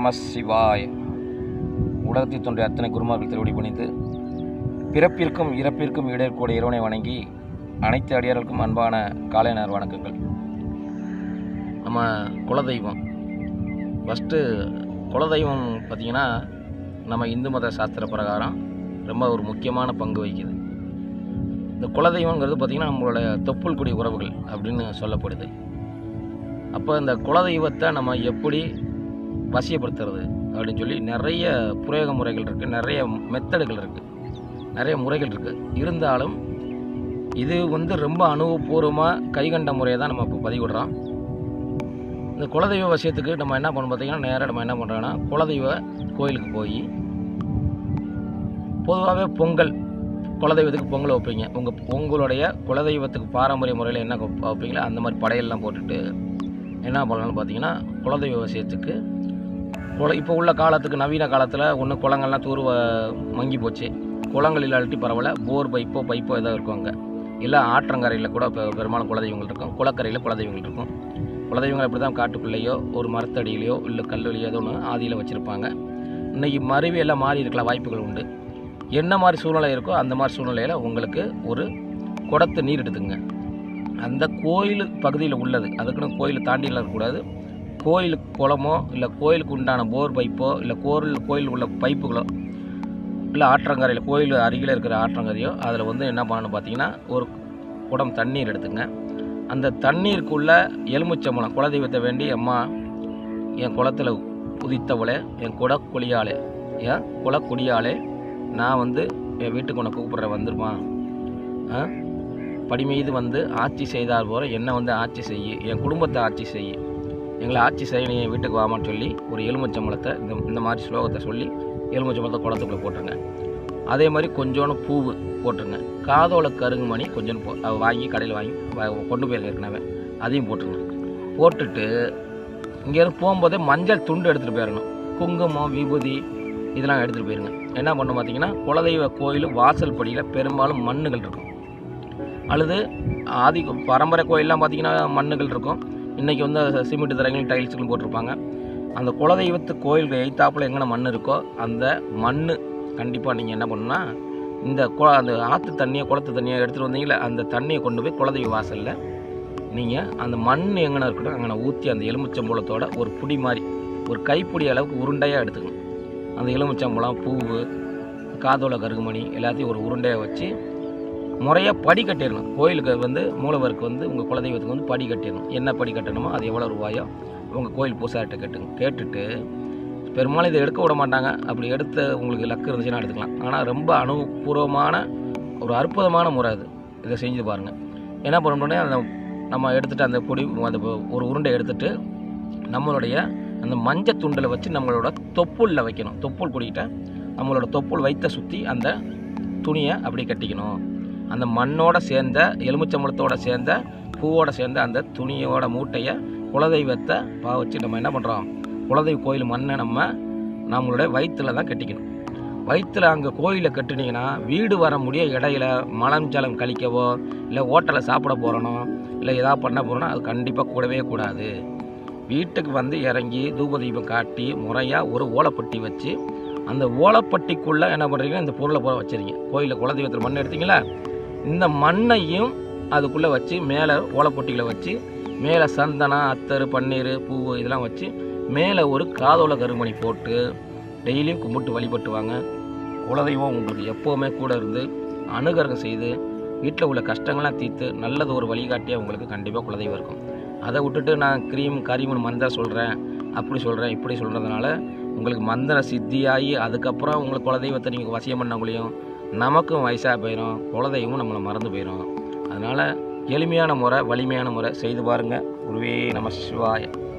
நம சிவாய் உலகத்தை தோன்றிய அத்தனை குருமார்கள் திருவடி பணிந்து பிறப்பிற்கும் இறப்பிற்கும் இடையக்கூடிய இறைவனை வணங்கி அனைத்து அடியார்களுக்கும் அன்பான காலை நேர வணக்கங்கள். நம்ம குலதெய்வம். ஃபஸ்ட்டு குலதெய்வம் பார்த்திங்கன்னா நம்ம இந்து மத சாஸ்திர பிரகாரம் ரொம்ப ஒரு முக்கியமான பங்கு வகிக்குது. இந்த குலதெய்வங்கிறது பார்த்திங்கன்னா நம்மளோட தொப்புள் குடி உறவுகள் அப்படின்னு சொல்லப்படுது. அப்போ இந்த குலதெய்வத்தை நம்ம எப்படி வசியப்படுத்துறது அப்படின்னு சொல்லி நிறைய புரேக முறைகள் இருக்குது நிறைய மெத்தடுகள் இருக்குது நிறைய முறைகள் இருக்குது இருந்தாலும் இது வந்து ரொம்ப அனுபவபூர்வமாக கைகண்ட முறையை தான் நம்ம இப்போ பதிவிடுறோம். இந்த குலதெய்வ வசியத்துக்கு நம்ம என்ன பண்ணணும் பார்த்தீங்கன்னா நேராக நம்ம என்ன பண்ணுறோன்னா குலதெய்வ கோயிலுக்கு போய் பொதுவாகவே பொங்கல் குலதெய்வத்துக்கு பொங்கல் வைப்பீங்க. உங்கள் உங்களுடைய குலதெய்வத்துக்கு பாரம்பரிய முறையில் என்ன வைப்பீங்களோ அந்த மாதிரி படையெல்லாம் போட்டுட்டு என்ன பண்ணலாம்னு பார்த்தீங்கன்னா குலதெய்வ விஷயத்துக்கு குள இப்போ உள்ள காலத்துக்கு நவீன காலத்தில் ஒன்று குளங்கள்லாம் தூர் மங்கி போச்சு. குளங்கள் இல்லாட்டி பரவாயில்ல போர் பைப்போ பைப்போ ஏதோ இருக்கும் அங்கே. இல்லை ஆற்றங்கரையில் கூட இப்போ பெரும்பாலும் குலதெய்வங்கள் இருக்கும். குளக்கரையில் குலதெய்வங்கள் இருக்கும். குலதெய்வங்கள் இப்படி தான் காட்டுக்குள்ளேயோ ஒரு மரத்தடியிலையோ இல்லை கல்லூரியோ ஏதோ ஒன்று ஆதியில் வச்சுருப்பாங்க. இன்றைக்கி மருவி எல்லாம் மாறி இருக்கலாம் வாய்ப்புகள் உண்டு. என்ன மாதிரி சூழ்நிலை இருக்கோ அந்த மாதிரி சூழ்நிலையில் உங்களுக்கு ஒரு குடத்து நீர் எடுத்துங்க அந்த கோயில் பகுதியில் உள்ளது அதுக்குன்னு கோயில் தாண்டி இருக்கக்கூடாது. கோயிலுக்கு குளமோ இல்லை கோயிலுக்கு உண்டான போர் பைப்போ இல்லை கோரில் கோயில் உள்ள பைப்புகளோ இல்லை ஆற்றங்கரையில் கோயில் அருகில் இருக்கிற ஆற்றங்கரையோ அதில் வந்து என்ன பண்ணணும் பார்த்தீங்கன்னா ஒரு குடம் தண்ணீர் எடுத்துங்க. அந்த தண்ணீருக்குள்ள எலுமிச்சம்பழம் குலதெய்வத்தை வேண்டி அம்மா என் குளத்தில் குதித்தவளே என் குடக்குழியாளே என் குலக்குடியாளே நான் வந்து என் வீட்டுக்கு உன்னை கூப்பிட்ற வந்துருமா? படி மீது வந்து ஆட்சி செய்தார் போகிற என்னை வந்து ஆட்சி செய்யு என் குடும்பத்தை ஆட்சி செய்யு. எங்களை ஆட்சி செய்ய வீட்டுக்கு வாமான்னு சொல்லி ஒரு எலுமிச்சம்பழத்தை இந்த இந்த மாதிரி ஸ்லோகத்தை சொல்லி எலுமிச்சம்பழத்தை குளத்துக்குள்ளே போட்டுருங்க. அதே மாதிரி கொஞ்சோண்டு பூவு போட்டுருங்க. காதோல கருங்குமணி கொஞ்சோண்டு போ வாங்கி கடையில் வாங்கி கொண்டு போயிருங்க ஏற்கனவே அதையும் போட்டுருங்க. போட்டுட்டு இங்கேருந்து போகும்போதே மஞ்சள் துண்டு எடுத்துகிட்டு போயிடணும் குங்குமம் விபூதி இதெல்லாம் எடுத்துகிட்டு போயிருங்க. என்ன பண்ணணும் பார்த்தீங்கன்னா குலதெய்வ கோயில் வாசல் படியில் பெரும்பாலும் மண்ணுகள் இருக்கும். அல்லது ஆதி பரம்பரை கோயிலெலாம் பார்த்தீங்கன்னா மண்ணுகள் இருக்கும். இன்றைக்கி வந்து சிமெண்ட் தரங்களும் டைல்ஸுகள் போட்டிருப்பாங்க. அந்த குலதெய்வத்து கோயிலுக்கு எய்த்தாப்பில் எங்கே மண் இருக்கோ அந்த மண் கண்டிப்பாக நீங்கள் என்ன பண்ணுன்னா இந்த கு அந்த ஆற்று தண்ணியை குளத்து தண்ணியை எடுத்துகிட்டு வந்தீங்களே அந்த தண்ணியை கொண்டு போய் குலதெய்வ வாசலில் நீங்கள் அந்த மண் எங்கே இருக்கட்டும் அங்கே ஊற்றி அந்த எலுமிச்சம்பழத்தோட ஒரு புடி மாதிரி ஒரு கைப்பிடி அளவுக்கு உருண்டையாக எடுத்துக்கணும். அந்த எலுமிச்சம்பழம் பூவு காதோல கருகுமணி எல்லாத்தையும் ஒரு உருண்டையாக வச்சு முறையாக படி கட்டிடணும். கோயிலுக்கு வந்து மூலவருக்கு வந்து உங்கள் குலதெய்வத்துக்கு வந்து படி கட்டிடணும். என்ன படி கட்டணுமோ அது எவ்வளோ ரூபாயோ உங்கள் கோயில் பூசாரிட்ட கேட்டுங்க. கேட்டுட்டு பெரும்பாலும் இதை எடுக்க விட மாட்டாங்க. அப்படி எடுத்து உங்களுக்கு லக்கு இருந்துச்சுன்னா எடுத்துக்கலாம். ஆனால் ரொம்ப அனுபவபூர்வமான ஒரு அற்புதமான முறை அது. இதை செஞ்சு பாருங்கள் என்ன பண்ணணுன்னே அந்த நம்ம எடுத்துகிட்டு அந்த பொடி அந்த ஒரு உருண்டை எடுத்துட்டு நம்மளுடைய அந்த மஞ்சள் துண்டில் வச்சு நம்மளோட தொப்புளில் வைக்கணும். தொப்புள் குடிக்கிட்ட நம்மளோட தொப்புள் வைத்த சுற்றி அந்த துணியை அப்படி கட்டிக்கணும். அந்த மண்ணோடு சேர்ந்த எலுமிச்சம்பழத்தோடு சேர்ந்த பூவோடு சேர்ந்த அந்த துணியோட மூட்டையை குலதெய்வத்தை பா வச்சு நம்ம என்ன பண்ணுறோம் குலதெய்வ கோயில் மண்ணை நம்ம நம்மளுடைய வயிற்றில் தான் கட்டிக்கணும். வயிற்றில் அங்கே கோயிலில் கட்டினீங்கன்னா வீடு வர முடிய இடையில மலம் ஜலம் கழிக்கவோ இல்லை ஹோட்டலில் சாப்பிட போகிறனோ இல்லை எதாவது பண்ண போகிறோன்னா அது கண்டிப்பாக கூடவே கூடாது. வீட்டுக்கு வந்து இறங்கி தூப தீபம் காட்டி முறையாக ஒரு ஓலைப்பட்டி வச்சு அந்த ஓலைப்பட்டிக்குள்ளே என்ன பண்ணுறீங்க இந்த பொருளை போல வச்சுருங்க. கோயிலில் குலதெய்வத்தில் மண் எடுத்தீங்களா? இந்த மண்ணையும் அதுக்குள்ளே வச்சு மேலே ஓலைப்பொட்டிகளை வச்சு மேலே சந்தனம் அத்தர் பன்னீர் பூ இதெல்லாம் வச்சு மேலே ஒரு காதோல கருமணி போட்டு டெய்லியும் கும்பிட்டு வழிபட்டுவாங்க. குலதெய்வம் உங்களுக்கு எப்போவுமே கூட இருந்து அனுகரகம் செய்து வீட்டில் உள்ள கஷ்டங்கள்லாம் தீர்த்து நல்லது ஒரு வழிகாட்டியாக உங்களுக்கு கண்டிப்பாக குலதெய்வம் இருக்கும். அதை விட்டுட்டு நான் க்ரீம் கரிமன் மந்திரம் சொல்கிறேன் அப்படி சொல்கிறேன் இப்படி சொல்கிறதுனால உங்களுக்கு மந்திர சித்தியாகி அதுக்கப்புறம் உங்களுக்கு குலதெய்வத்தை நீங்கள் வசியம் பண்ணக்குள்ளேயும் நமக்கும் வயசாக போயிடும் குலதெய்வமும் நம்மளை மறந்து போயிடும் அதனால் எளிமையான முறை வலிமையான முறை செய்து பாருங்கள் குருவே நம சிவாய.